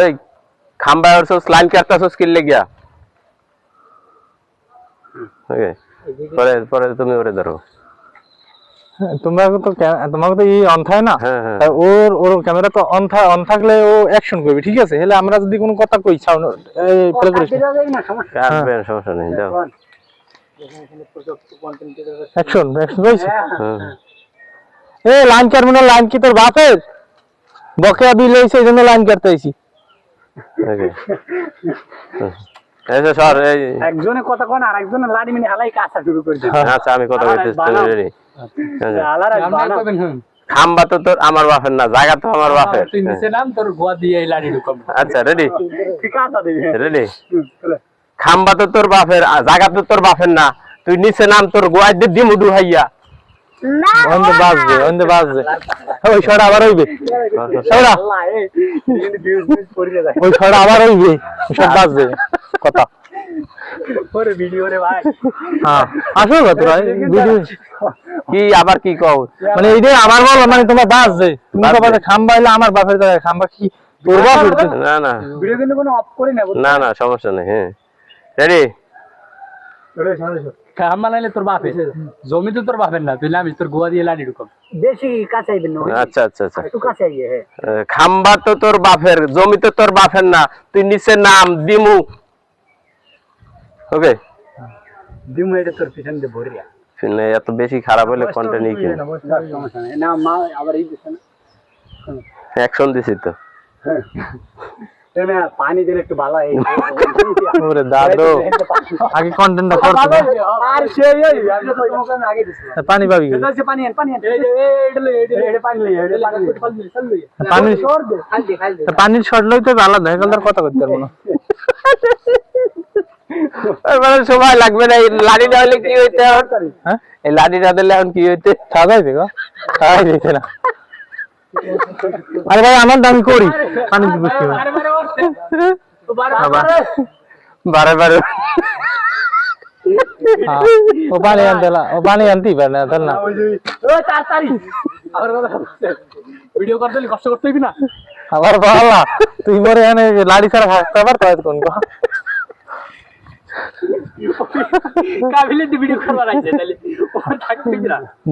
এই খাম্বা ওরছস লাইন কাটতাছস কি লাগিয়া ওকে পরে পরে তুমি ওরে ধরো। তোমরা তো তোমাকে তো এই অন থাকে না? হ্যাঁ হ্যাঁ। তা ওর ওর ক্যামেরা তো অন থা অন থাকলে ও অ্যাকশন করবে ঠিক আছে? হলে আমরা যদি কোনো কথা কই সাউন্ড এই প্লে করিস কাটবেন সমস্যা নেই যাও। অ্যাকশন অ্যাকশন কইছ। এ লাইন মানে লাইন কি তোর বাপের? বকেয়া বিল হইছে এই জন্য লাইন কাটতে আইছি। ওকে এই যে সর এই একজনে কথা কোন আর একজনে লাড়ি মিনি হালাই কাঁচা শুরু করে আচ্ছা আমি কথা কইতেছি তুমি রেডি আলার খাম্বা তো তোর আমার বাপের না জায়গা তো আমার বাপের। তুই নিচে নাম তোর গোয়া দিয়ে এই লাড়ি ঢুকাম আচ্ছা রেডি ঠিক রেডি খাম্বা তো তোর বাপের জায়গা তো তোর বাপের না। তুই নিচে নাম তোর গোয়াই দিয়ে দিমু ডুহাইয়া অন্ধে বাজবে অন্ধে বাজবে। ওই ছড়া আবার হইবে। ছড়া। এই। ওই ছড়া আবার হইবে। সব বাজবে। কথা। ওরে video রে ভাই। হ্যাঁ। ভিডিও। কি আবার কি কও? মানে এইটা আমার বল মানে তোমার বাজবে। তুমি তো বলে খাম্বা হইলে আমার বাপের জায়গায় খাম্বা কি না না Video কিন্তু কোনো off করি না, না না সমস্যা নেই হ্যাঁ। রেডি শোনো, শোনো। তোর বাপের জমি তো তোর বাপের না তুই নামিস তোর গোয়া দিয়ে লাড়ি ঢুকাম বেশি কাছে না আচ্ছা আচ্ছা আচ্ছা। একটু কাছে আইয়ে হ্যাঁ। আহ, খাম্বা তো তোর বাপের জমি তো তোর বাপের না তুই নিচে নাম দিমু। ওকে? দিমু এটা তোর পিছন দিয়ে ভরিয়া শুনে এত বেশি খারাপ হলে কন্টেন্ট কি সমস্যা না মা আবার এই দিছে অ্যাকশন দিছি তো। পানি দিলে একটু ভালো হয়। দাদু। আগে কন্টেন্টটা করতে। আর সে পানি পাবি পানি আন পানি আন এই যে এইটা লই এইটা পানি লই এইটা পানি লই পানি লই চল লই পানি সর দে খাল দে খাল দে তা পানির শর্ট লইতে তো আলাদা হেকাল তার কথা করতে পারব না সময় লাগবে না এই লাড়ি না হলে কি হইতে হ্যাঁ এই লাড়ি না দিলে এখন কি হইতে সাজাই দেখো সাজাই দিতে না আরে ভাই আমার দাম করি পানি দিব আবার ভিডিও করতে কষ্ট করতে হইবি না? আবার বলা তুই মরে এখানে লাড়ি ছাড়া পার তো কোন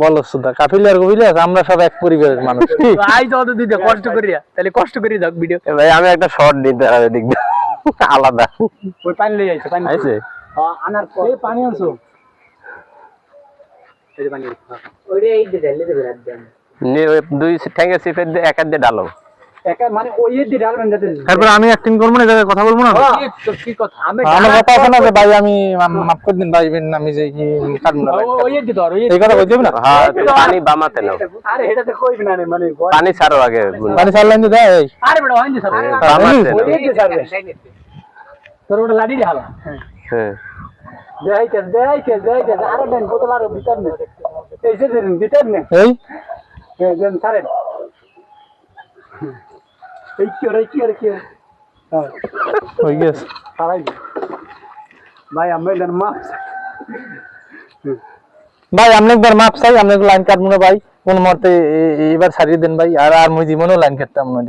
বলো সুদা কাফিল আর আমরা সব এক পরিবারের মানুষ। কি যত দিতে কষ্ট করিয়া। তাহলে কষ্ট করি যাক ভিডিও। ভাই আমি একটা শর্ট নিতে দিয়ে। আলাদা। ওই পানি লই আইছে পানি আইছে? হ্যাঁ, আনার পর। এই পানি আনছো? এই পানি। ওই রে এই দে দে দেন। নি ওই দুই ঠ্যাঙ্গে সিফের দিয়ে এক দিয়ে ডালো একা মানে তারপর আমি অ্যাক্টিং করব না জায়গায় কথা বলব না? কি কথা? আমি আমার কথা আছে না যে ভাই আমি মাফ করে দিন ভাই বেন আমি যে কি কাটবো না ওই এর ধর এই কথা কইতে হবে না? হ্যাঁ পানি বামাতে নাও। আরে এটাতে কইবি না মানে পানি ছাড়ো আগে পানি চাল লাইন দেয় আরে বেটা হইনি স্যার বামাতে ওই নাও। এর তোর ওটা লাড়ি দিয়ে হালা। হ্যাঁ। দেখাইতে দেখাইতে দেখাইতে আরে দেন বোতল আরও ভিতর নে। এই যে দেন ভিতর নে। এই। হ্যাঁ, দেন ছাড়েন। এই কি হ্যাঁ হয়ে গেছে ভাই আমি একবার মাপ চাই আপনি লাইন কাটবো না ভাই কোন মতে এবার সারিয়ে দেন ভাই আর আর মুই জীবনেও লাইন কাটতাম না